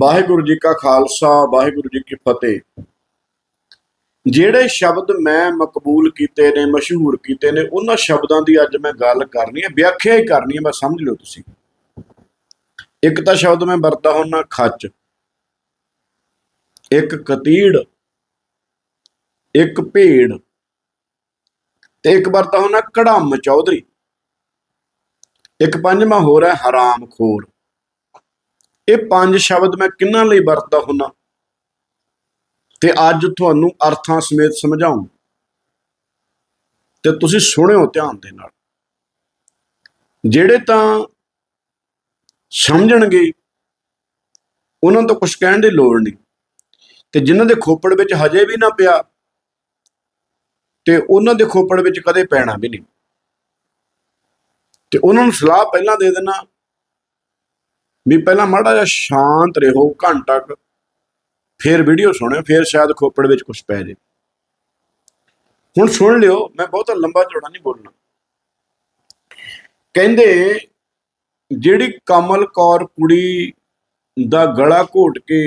ਵਾਹਿਗੁਰੂ ਜੀ ਕਾ ਖਾਲਸਾ, ਵਾਹਿਗੁਰੂ ਜੀ ਕੀ ਫਤਿਹ। ਜਿਹੜੇ ਸ਼ਬਦ ਮੈਂ ਮਕਬੂਲ ਕੀਤੇ ਨੇ, ਮਸ਼ਹੂਰ ਕੀਤੇ ਨੇ, ਉਹਨਾਂ ਸ਼ਬਦਾਂ ਦੀ ਅੱਜ ਮੈਂ ਗੱਲ ਕਰਨੀ ਹੈ, ਵਿਆਖਿਆ ਹੀ ਕਰਨੀ ਹੈ, ਮੈਂ ਸਮਝ ਲਓ ਤੁਸੀਂ। ਇੱਕ ਤਾਂ ਸ਼ਬਦ ਮੈਂ ਵਰਤਦਾ ਹੁੰਨਾ ਖੱਚ। ਇੱਕ ਕਤੀੜ। ਇੱਕ ਭੇੜ ਤੇ ਇੱਕ ਵਰਤਦਾ ਹੁੰਨਾ ਕੜਮ ਚੌਧਰੀ। ਇੱਕ ਪੰਜਵਾਂ ਹੋਰ ਹੈ, ਹਰਾਮਖੋਰ। ਇਹ ਪੰਜ ਸ਼ਬਦ ਮੈਂ ਕਿੰਨਾਂ ਲਈ ਵਰਤਦਾ ਹੁੰਨਾ? ਤੇ ਅੱਜ ਤੁਹਾਨੂੰ ਅਰਥਾਂ ਸਮੇਤ ਸਮਝਾਉਂ ਤੇ ਤੁਸੀਂ ਸੁਣਿਓ ਧਿਆਨ ਦੇ ਨਾਲ। ਜਿਹੜੇ ਤਾਂ ਸਮਝਣਗੇ, ਉਹਨਾਂ ਤੋਂ ਕੁਝ ਕਹਿਣ ਦੀ ਲੋੜ ਨਹੀਂ। ਤੇ ਜਿਨ੍ਹਾਂ ਦੇ ਖੋਪੜ ਵਿੱਚ ਹਜੇ ਵੀ ਨਾ ਪਿਆ, ਤੇ ਉਹਨਾਂ ਦੇ ਖੋਪੜ ਵਿੱਚ ਕਦੇ ਪੈਣਾ ਵੀ ਨਹੀਂ। ਤੇ ਉਹਨਾਂ ਨੂੰ ਸਲਾਹ ਪਹਿਲਾਂ ਦੇ ਦੇਣਾ ਵੀ ਪਹਿਲਾਂ ਮਾੜਾ ਜਿਹਾ ਸ਼ਾਂਤ ਰਹੋ ਘੰਟਾ ਕੁ ਫਿਰ ਵੀਡੀਓ ਸੁਣਿਓ ਫਿਰ ਸ਼ਾਇਦ ਖੋਪੜ ਵਿੱਚ ਕੁਝ ਪੈ ਜੇ। ਹੁਣ ਸੁਣ ਲਿਓ ਮੈਂ ਬਹੁਤਾ ਲੰਬਾ ਚੌੜਾ ਨਹੀਂ ਬੋਲਣਾ। ਕਹਿੰਦੇ ਜਿਹੜੀ ਕਮਲ ਕੌਰ ਕੁੜੀ ਦਾ ਗਲਾ ਘੋਟ ਕੇ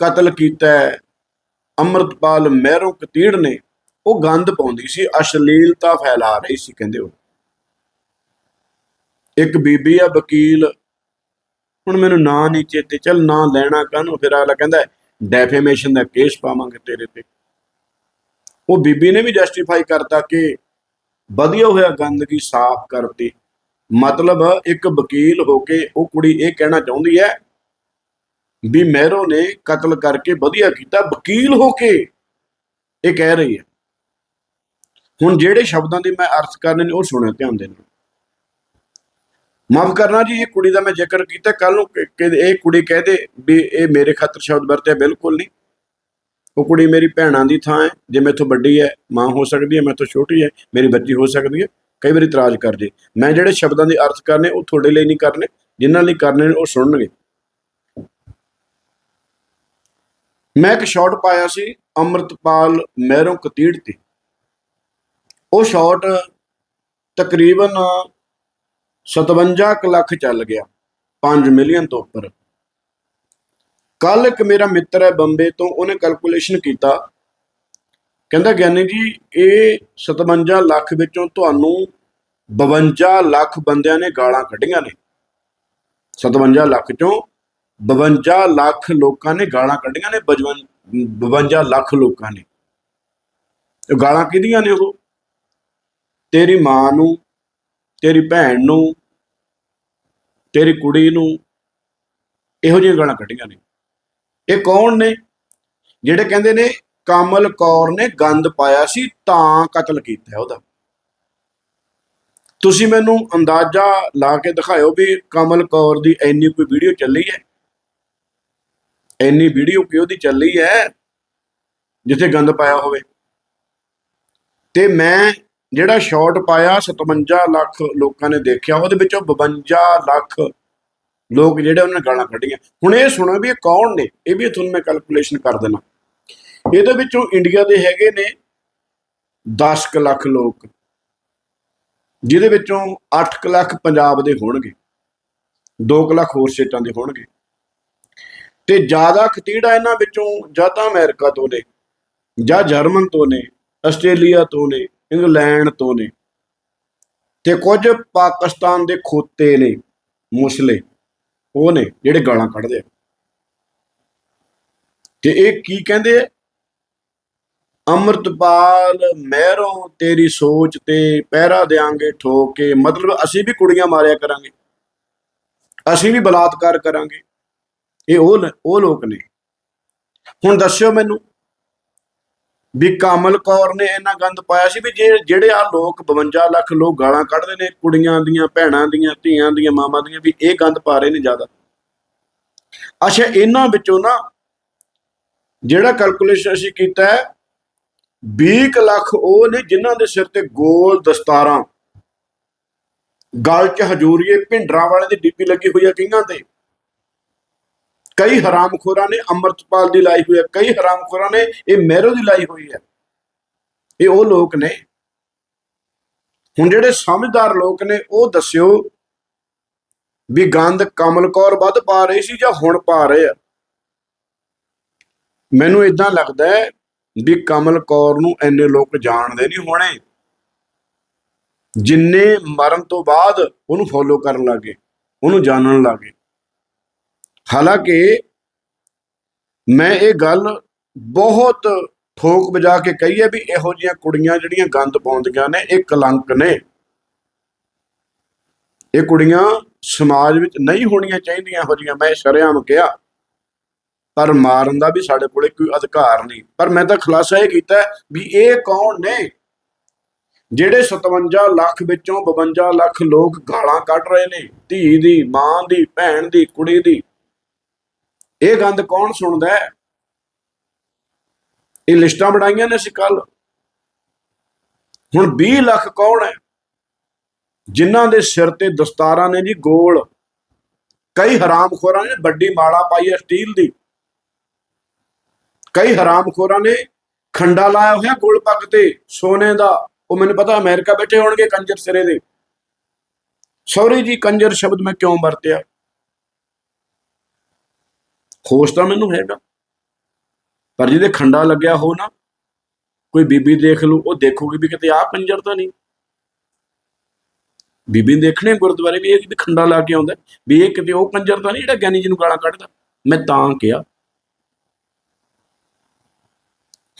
ਕਤਲ ਕੀਤਾ ਹੈ, ਅੰਮ੍ਰਿਤਪਾਲ ਮਹਿਰੋਂ ਕਤੀੜ ਨੇ ਉਹ ਗੰਦ ਪਾਉਂਦੀ ਸੀ ਅਸ਼ਲੀਲਤਾ ਫੈਲਾ ਰਹੀ ਸੀ ਕਹਿੰਦੇ ਉਹ। ਇੱਕ ਬੀਬੀ ਆ ਵਕੀਲ ਹੁਣ ਮੈਨੂੰ ਨਾਂ ਨਹੀਂ ਚੇਤੇ ਚੱਲ, ਨਾਂ ਲੈਣਾ ਕਾਹਨੂੰ? ਫਿਰ ਅਗਲਾ ਕਹਿੰਦਾ ਡੈਫੇਮੇਸ਼ਨ ਦਾ ਕੇਸ ਪਾਵਾਂਗੇ ਤੇਰੇ ਤੇ। ਉਹ ਬੀਬੀ ਨੇ ਵੀ ਜਸਟੀਫਾਈ ਕਰਤਾ ਕਿ ਵਧੀਆ ਹੋਇਆ ਗੰਦਗੀ ਸਾਫ਼ ਕਰਤੀ। ਮਤਲਬ ਇੱਕ ਵਕੀਲ ਹੋ ਕੇ ਉਹ ਕੁੜੀ ਇਹ ਕਹਿਣਾ ਚਾਹੁੰਦੀ ਹੈ ਵੀ ਮਹਿਰੋ ਨੇ ਕਤਲ ਕਰਕੇ ਵਧੀਆ ਕੀਤਾ, ਵਕੀਲ ਹੋ ਕੇ ਇਹ ਕਹਿ ਰਹੀ ਹੈ। ਹੁਣ ਜਿਹੜੇ ਸ਼ਬਦਾਂ ਦੀ ਮੈਂ ਅਰਥ ਕਰਨੇ ਨੇ ਉਹ ਸੁਣਿਆ ਧਿਆਨ ਦੇ ਨਾਲ ਮਾਫ ਕਰਨਾ ਜੀ, ਇਹ ਕੁੜੀ ਦਾ ਮੈਂ ਜ਼ਿਕਰ ਕੀਤਾ ਕੱਲ ਨੂੰ ਇਹ ਕੁੜੀ ਕਹਦੇ ਵੀ ਇਹ ਮੇਰੇ ਖਾਤਰ ਸ਼ਬਦ ਵਰਤਿਆ, ਬਿਲਕੁਲ ਨਹੀਂ। ਉਹ ਕੁੜੀ ਮੇਰੀ ਭੈਣਾਂ ਦੀ ਥਾਂ ਹੈ, ਜੇ ਮੈਥੋਂ ਵੱਡੀ ਹੈ, ਮਾਂ ਹੋ ਸਕਦੀ ਹੈ, ਮੈਥੋਂ ਛੋਟੀ ਹੈ, ਮੇਰੀ ਬੱਚੀ ਹੋ ਸਕਦੀ ਹੈ, ਕਈ ਵਾਰੀ ਇਤਰਾਜ਼ ਕਰ ਜੇ ਮੈਂ ਜਿਹੜੇ ਸ਼ਬਦਾਂ ਦੇ ਅਰਥ ਕਰਨੇ, ਉਹ ਤੁਹਾਡੇ ਲਈ ਨਹੀਂ ਕਰਨੇ, ਜਿਨ੍ਹਾਂ ਲਈ ਕਰਨੇ ਨੇ, ਉਹ ਸੁਣਨਗੇ। ਮੈਂ ਇੱਕ ਸ਼ਾਟ ਪਾਇਆ ਸੀ, ਅੰਮ੍ਰਿਤਪਾਲ ਮਹਿਰੋਂ ਕਤੀੜ ਤੇ। ਉਹ ਸ਼ਾਟ ਤਕਰੀਬਨ 57 ਕੁ ਲੱਖ ਚੱਲ ਗਿਆ 5 ਮਿਲੀਅਨ ਤੋਂ ਉੱਪਰ। ਕੱਲ ਇੱਕ ਮੇਰਾ ਮਿੱਤਰ ਹੈ ਬੰਬੇ ਤੋਂ, ਉਹਨੇ ਕੈਲਕੂਲੇਸ਼ਨ ਕੀਤਾ। ਕਹਿੰਦਾ, ਗਿਆਨੀ ਜੀ, ਇਹ 57 ਲੱਖ ਵਿੱਚੋਂ ਤੁਹਾਨੂੰ 52 ਲੱਖ ਬੰਦਿਆਂ ਨੇ ਗਾਲਾਂ ਕੱਢੀਆਂ ਨੇ। 57 ਲੱਖ ਚੋਂ 52 ਲੱਖ ਲੋਕਾਂ ਨੇ ਗਾਲਾਂ ਕੱਢੀਆਂ ਨੇ 52 ਲੱਖ ਲੋਕਾਂ ਨੇ। ਇਹ ਗਾਲਾਂ ਕਿਹਦੀਆਂ ਨੇ ਉਹ? ਤੇਰੀ ਮਾਂ ਨੂੰ ਤੇਰੀ ਭੈਣ ਨੂੰ, ਤੇਰੀ ਕੁੜੀ ਨੂੰ ਇਹੋ ਜਿਹੀਆਂ ਗਾਲਾਂ ਕੱਢੀਆਂ ਨੇ। ਇਹ ਕੌਣ ਨੇ? ਜਿਹੜੇ ਕਹਿੰਦੇ ਨੇ ਕਮਲ ਕੌਰ ਨੇ ਗੰਦ ਪਾਇਆ ਸੀ ਤਾਂ ਕਤਲ ਕੀਤਾ ਉਹਦਾ। ਤੁਸੀਂ ਮੈਨੂੰ ਅੰਦਾਜ਼ਾ ਲਾ ਕੇ ਦਿਖਾਇਓ ਵੀ ਕਮਲ ਕੌਰ ਦੀ ਇੰਨੀ ਕੋਈ ਵੀਡੀਓ ਚੱਲੀ ਹੈ? ਇੰਨੀ ਵੀਡੀਓ ਕਿ ਉਹਦੀ ਚੱਲੀ ਹੈ ਜਿੱਥੇ ਗੰਦ ਪਾਇਆ ਹੋਵੇ। ਤੇ ਮੈਂ ਜਿਹੜਾ ਸ਼ਾਟ ਪਾਇਆ 57 ਲੱਖ ਲੋਕਾਂ ਨੇ ਦੇਖਿਆ, ਉਹਦੇ ਵਿੱਚੋਂ 52 ਲੱਖ ਲੋਕ ਜਿਹੜੇ ਉਹਨਾਂ ਨੇ ਗਾਲਾਂ ਕੱਢੀਆਂ। ਹੁਣ ਇਹ ਸੁਣੋ ਵੀ ਇਹ ਕੌਣ ਨੇ? ਇਹ ਵੀ ਤੁਹਾਨੂੰ ਮੈਂ ਕੈਲਕੂਲੇਸ਼ਨ ਕਰ ਦੇਣਾ ਇਹਦੇ ਵਿੱਚੋਂ ਇੰਡੀਆ ਦੇ ਹੈਗੇ ਨੇ 10 ਕੁ ਲੱਖ ਲੋਕ, ਜਿਹਦੇ ਵਿੱਚੋਂ 8 ਕੁ ਲੱਖ ਪੰਜਾਬ ਦੇ ਹੋਣਗੇ 2 ਕੁ ਲੱਖ ਹੋਰ ਸਟੇਟਾਂ ਦੇ ਹੋਣਗੇ। ਤੇ ਜ਼ਿਆਦਾ ਖਤੀੜਾ ਇਹਨਾਂ ਵਿੱਚੋਂ ਜਾਂ ਤਾਂ ਅਮਰੀਕਾ ਤੋਂ ਨੇ ਜਾਂ ਜਰਮਨ ਤੋਂ ਨੇ, ਆਸਟ੍ਰੇਲੀਆ ਤੋਂ ਨੇ ਇੰਗਲੈਂਡ ਤੋਂ ਨੇ ਤੇ ਕੁਝ ਪਾਕਿਸਤਾਨ ਦੇ ਖੋਤੇ ਨੇ, ਮੁਸਲੇ, ਉਹ ਨੇ ਜਿਹੜੇ ਗਾਲਾਂ ਕੱਢਦੇ ਆ। ਤੇ ਇਹ ਕੀ ਕਹਿੰਦੇ ਆ? ਅੰਮ੍ਰਿਤਪਾਲ, ਮਹਿਰੋਂ ਤੇਰੀ ਸੋਚ ਤੇ ਪਹਿਰਾ ਦੇਾਂਗੇ ਠੋਕ ਕੇ ਮਤਲਬ ਅਸੀਂ ਵੀ ਕੁੜੀਆਂ ਮਾਰਿਆ ਕਰਾਂਗੇ। ਅਸੀਂ ਵੀ ਬਲਾਤਕਾਰ ਕਰਾਂਗੇ। ਇਹ ਉਹ ਉਹ ਲੋਕ ਨੇ। ਹੁਣ ਦੱਸਿਓ ਮੈਨੂੰ ਵੀ ਕਾਮਲ ਕੌਰ ਨੇ ਇਹਨਾਂ ਗੰਦ ਪਾਇਆ ਸੀ ਵੀ ਜੇ ਜਿਹੜੇ ਆ ਲੋਕ 52 ਲੱਖ ਲੋਕ ਗਾਲਾਂ ਕੱਢਦੇ ਨੇ ਕੁੜੀਆਂ ਦੀਆਂ, ਭੈਣਾਂ ਦੀਆਂ, ਧੀਆਂ ਦੀਆਂ, ਮਾਵਾਂ ਦੀਆਂ ਵੀ ਇਹ ਗੰਦ ਪਾ ਰਹੇ ਨੇ ਜ਼ਿਆਦਾ। ਅੱਛਾ, ਇਹਨਾਂ ਵਿੱਚੋਂ ਨਾ ਜਿਹੜਾ ਕੈਲਕੂਲੇਸ਼ਨ ਅਸੀਂ ਕੀਤਾ ਹੈ 20 ਕੁ ਲੱਖ ਉਹ ਨੇ ਜਿਨ੍ਹਾਂ ਦੇ ਸਿਰ ਤੇ ਗੋਲ ਦਸਤਾਰਾਂ। ਗਲ 'ਚ ਹਜੂਰੀਏ ਭਿੰਡਰਾਂ ਵਾਲੇ ਦੀ ਡੀਪੀ ਲੱਗੀ ਹੋਈ ਹੈ ਕਈਆਂ ਤੇ। ਕਈ ਹਰਾਮਖੋਰਾਂ ਨੇ ਅੰਮ੍ਰਿਤਪਾਲ ਦੀ ਲਾਈ ਹੋਈ ਹੈ, ਕਈ ਹਰਾਮਖੋਰਾਂ ਨੇ ਇਹ ਮਹਿਰੋ ਦੀ ਲਾਈ ਹੋਈ ਹੈ। ਇਹ ਉਹ ਲੋਕ ਨੇ। ਹੁਣ ਜਿਹੜੇ ਸਮਝਦਾਰ ਲੋਕ ਨੇ, ਉਹ ਦੱਸਿਓ ਵੀ ਗੰਦ ਕਮਲ ਕੌਰ ਵੱਧ ਪਾ ਰਹੀ ਸੀ ਜਾਂ ਹੁਣ ਪਾ ਰਹੇ ਆ? ਮੈਨੂੰ ਇਦਾਂ ਲੱਗਦਾ ਹੈ ਵੀ ਕਮਲ ਕੌਰ ਨੂੰ ਐਨੇ ਲੋਕ ਜਾਣਦੇ ਨਹੀਂ ਹੋਣੇ। ਜਿੰਨੇ ਮਰਨ ਤੋਂ ਬਾਅਦ ਉਹਨੂੰ ਫੋਲੋ ਕਰਨ ਲੱਗੇ, ਉਹਨੂੰ ਜਾਣਨ ਲੱਗੇ। ਹਾਲਾਂਕਿ ਮੈਂ ਇਹ ਗੱਲ ਬਹੁਤ ਠੋਕ ਵਜਾ ਕੇ ਕਹੀ ਹੈ ਵੀ ਇਹੋ ਜਿਹੀਆਂ ਕੁੜੀਆਂ ਜਿਹੜੀਆਂ ਗੰਦ ਪਾਉਂਦੀਆਂ ਨੇ, ਇਹ ਕਲੰਕ ਨੇ। ਇਹ ਕੁੜੀਆਂ ਸਮਾਜ ਵਿੱਚ ਨਹੀਂ ਹੋਣੀਆਂ ਚਾਹੀਦੀਆਂ, ਇਹੋ ਜਿਹੀਆਂ ਮੈਂ ਸ਼ਰੇਆਮ ਕਿਹਾ। ਪਰ ਮਾਰਨ ਦਾ ਵੀ ਸਾਡੇ ਕੋਲੇ ਕੋਈ ਅਧਿਕਾਰ ਨਹੀਂ। ਪਰ ਮੈਂ ਤਾਂ ਖੁਲਾਸਾ ਇਹ ਕੀਤਾ ਵੀ ਇਹ ਕੌਣ ਨੇ? ਜਿਹੜੇ 57 ਲੱਖ ਵਿੱਚੋਂ 52 ਲੱਖ ਲੋਕ ਗਾਲਾਂ ਕੱਢ ਰਹੇ ਨੇ। ਧੀ ਦੀ, ਮਾਂ ਦੀ, ਭੈਣ ਦੀ, ਕੁੜੀ ਦੀ। ਇਹ ਗੰਦ ਕੌਣ ਸੁਣਦਾ ਹੈ? ਇਹ ਲਿਸਟਾਂ ਬਣਾਈਆਂ ਨੇ ਅਸੀਂ ਕੱਲ ਹੁਣ 20 ਲੱਖ ਕੌਣ ਹੈ? ਜਿਨ੍ਹਾਂ ਦੇ ਸਿਰ ਤੇ ਦਸਤਾਰਾਂ ਨੇ ਜੀ ਗੋਲ। ਕਈ ਹਰਾਮਖੋਰਾਂ ਨੇ ਵੱਡੀ ਮਾਲਾ ਪਾਈ ਹੈ ਸਟੀਲ ਦੀ। ਕਈ ਹਰਾਮਖੋਰਾਂ ਨੇ ਖੰਡਾ ਲਾਇਆ ਹੋਇਆ ਗੋਲ ਪੱਗ ਤੇ ਸੋਨੇ ਦਾ। ਉਹ ਮੈਨੂੰ ਪਤਾ ਅਮਰੀਕਾ ਬੈਠੇ ਹੋਣਗੇ ਕੰਜਰ ਸਿਰੇ ਦੇ। ਸੌਰੀ ਜੀ, ਕੰਜਰ ਸ਼ਬਦ ਮੈਂ ਕਿਉਂ ਵਰਤਿਆ? ਖੋਸ਼ ਤਾਂ ਮੈਨੂੰ ਹੈਗਾ। ਪਰ ਜਿਹਦੇ ਖੰਡਾ ਲੱਗਿਆ ਹੋ ਨਾ, ਕੋਈ ਬੀਬੀ ਦੇਖ ਲੂ ਉਹ ਦੇਖੂਗੀ ਵੀ ਕਿਤੇ ਆਹ ਪੰਜਰ ਤਾਂ ਨਹੀਂ। ਬੀਬੀ ਨੇ ਦੇਖਣੇ ਗੁਰਦੁਆਰੇ ਵੀ ਇਹ ਵੀ ਖੰਡਾ ਲਾ ਕੇ ਆਉਂਦਾ। ਵੀ ਇਹ ਕਿਤੇ ਉਹ ਕੰਜਰ ਤਾਂ ਨਹੀਂ ਜਿਹੜਾ ਗਿਆਨੀ ਜੀ ਨੂੰ ਗਾਲਾਂ ਕੱਢਦਾ। ਮੈਂ ਤਾਂ ਕਿਹਾ।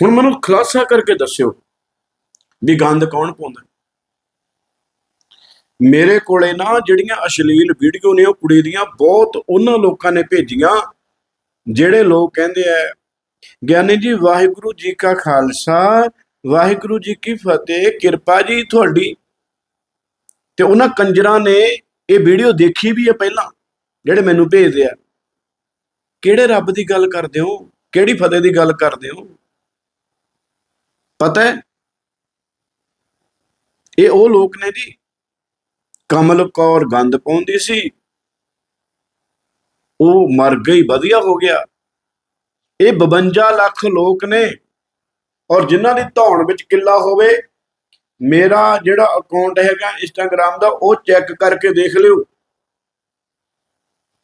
ਹੁਣ ਮੈਨੂੰ ਖੁਲਾਸਾ ਕਰਕੇ ਦੱਸਿਓ ਵੀ ਗੰਦ ਕੌਣ ਪਾਉਂਦਾ। ਮੇਰੇ ਕੋਲੇ ਨਾ ਜਿਹੜੀਆਂ ਅਸ਼ਲੀਲ ਵੀਡੀਓ ਨੇ ਉਹ ਕੁੜੀ ਦੀਆਂ ਬਹੁਤ ਉਹਨਾਂ ਲੋਕਾਂ ਨੇ ਭੇਜੀਆਂ। ਜਿਹੜੇ ਲੋਕ ਕਹਿੰਦੇ ਆ, ਗਿਆਨੀ ਜੀ, ਵਾਹਿਗੁਰੂ ਜੀ ਕਾ ਖਾਲਸਾ, ਵਾਹਿਗੁਰੂ ਜੀ ਕੀ ਫਤਿਹ, ਕਿਰਪਾ ਜੀ ਤੁਹਾਡੀ। ਤੇ ਉਹਨਾਂ ਕੰਜਰਾਂ ਨੇ ਇਹ ਵੀਡੀਓ ਦੇਖੀ ਵੀ ਹੈ ਪਹਿਲਾਂ, ਜਿਹੜੇ ਮੈਨੂੰ ਭੇਜਦੇ ਆ। ਕਿਹੜੇ ਰੱਬ ਦੀ ਗੱਲ ਕਰਦੇ ਹੋ? ਕਿਹੜੀ ਫਤਿਹ ਦੀ ਗੱਲ ਕਰਦੇ ਹੋ? ਪਤਾ ਹੈ? ਇਹ ਉਹ ਲੋਕ ਨੇ ਜੀ। ਕਮਲ ਕੌਰ ਗੰਦ ਪਾਉਂਦੀ ਸੀ ਉਹ ਮਰ ਗਈ, ਵਧੀਆ ਹੋ ਗਿਆ। ਇਹ 52 ਲੱਖ ਲੋਕ ਨੇ ਔਰ ਜਿਨ੍ਹਾਂ ਦੀ ਧੌਣ ਵਿੱਚ ਕਿੱਲਾ ਹੋਵੇ, ਮੇਰਾ ਜਿਹੜਾ ਅਕਾਊਂਟ ਹੈਗਾ ਇੰਸਟਾਗ੍ਰam ਦਾ, ਉਹ ਚੈੱਕ ਕਰਕੇ ਦੇਖ ਲਿਓ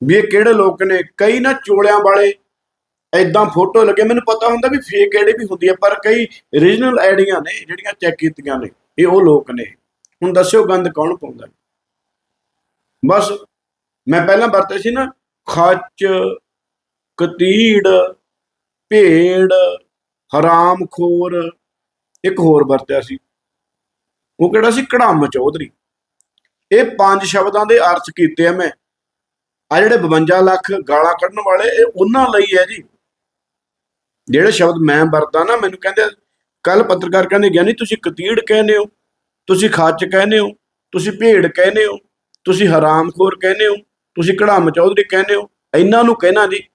ਵੀ ਇਹ ਕਿਹੜੇ ਲੋਕ ਨੇ। ਕਈ ਨਾ ਚੋਲਿਆਂ ਵਾਲੇ ਐਦਾਂ ਫੋਟੋ ਲੱਗੇ। ਮੈਨੂੰ ਪਤਾ ਹੁੰਦਾ ਵੀ ਫੇਕ ਆਈਡੀ ਵੀ ਹੁੰਦੀ ਹੈ ਪਰ ਕਈ origignal ਆਈਡੀਆਂ ਨੇ ਜਿਹੜੀਆਂ ਚੈੱਕ ਕੀਤੀਆਂ ਨੇ ਇਹ ਉਹ ਲੋਕ ਨੇ। ਹੁਣ ਦੱਸਿਓ ਗੰਦ ਕੌਣ ਪਾਉਂਦਾ? ਬਸ, ਮੈਂ ਪਹਿਲਾਂ ਵਰਤੇ ਸੀ ਨਾ ਖੱਚ, ਕਤੀੜ ਭੇੜ ਹਰਾਮਖੋਰ। ਇੱਕ ਹੋਰ ਵਰਤਿਆ ਸੀ। ਉਹ ਕਿਹੜਾ ਸੀ? ਕੜਾਮ ਚੌਧਰੀ। ਇਹ ਪੰਜ ਸ਼ਬਦਾਂ ਦੇ ਅਰਥ ਕੀਤੇ ਆ ਮੈਂ। ਆ ਜਿਹੜੇ 52 ਲੱਖ ਗਾਲਾਂ ਕੱਢਣ ਵਾਲੇ, ਇਹ ਉਹਨਾਂ ਲਈ ਹੈ ਜੀ। ਜਿਹੜੇ ਸ਼ਬਦ ਮੈਂ ਵਰਤਾਂ ਨਾ, ਮੈਨੂੰ ਕਹਿੰਦੇ ਕੱਲ ਪੱਤਰਕਾਰ ਕਹਿੰਦੇ ਗਿਆਨੀ ਤੁਸੀਂ ਕਤੀੜ ਕਹਿੰਦੇ ਹੋ, ਤੁਸੀਂ ਖੱਚ ਕਹਿੰਦੇ ਹੋ, ਤੁਸੀਂ ਭੇੜ ਕਹਿੰਦੇ ਹੋ, ਤੁਸੀਂ ਹਰਾਮਖੋਰ ਕਹਿੰਦੇ ਹੋ। ਤੁਸੀਂ ਕੜਾਮ ਚੌਧਰੀ ਕਹਿੰਦੇ ਹੋ? ਇਹਨਾਂ ਨੂੰ ਕਹਿਣਾ ਜੀ।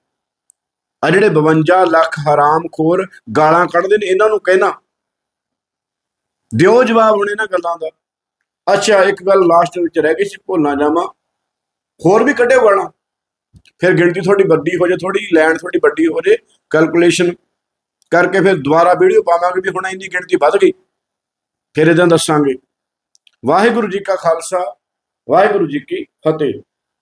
ਆ ਜਿਹੜੇ 52 ਲੱਖ ਹਰਾਮਖੋਰ ਗਾਲਾਂ ਕੱਢਦੇ ਨੇ, ਇਹਨਾਂ ਨੂੰ ਕਹਿਣਾ। ਦਿਓ ਜਵਾਬ ਹੁਣ ਇਹਨਾਂ ਗੱਲਾਂ ਦਾ। ਅੱਛਾ, ਇੱਕ ਗੱਲ ਲਾਸਟ ਵਿੱਚ ਰਹਿ ਗਈ ਸੀ ਭੁੱਲਣਾ ਜਾਵਾਂ। ਹੋਰ ਵੀ ਕੱਢਿਓ ਗਾਲਾਂ। ਫਿਰ ਗਿਣਤੀ ਤੁਹਾਡੀ ਵੱਡੀ ਹੋ ਜਾਏ ਥੋੜੀ ਲੈਣ ਤੁਹਾਡੀ ਵੱਡੀ ਹੋ ਜਾਏ ਕੈਲਕੂਲੇਸ਼ਨ ਕਰਕੇ ਫਿਰ ਦੁਬਾਰਾ ਵੀਡੀਓ ਪਾਵਾਂਗੇ ਵੀ ਹੁਣ ਇੰਨੀ ਗਿਣਤੀ ਵੱਧ ਗਈ। ਫਿਰ ਇਦਾਂ ਦੱਸਾਂਗੇ। ਵਾਹਿਗੁਰੂ ਜੀ ਕਾ ਖਾਲਸਾ, ਵਾਹਿਗੁਰੂ ਜੀ ਕੀ ਫਤਿਹ।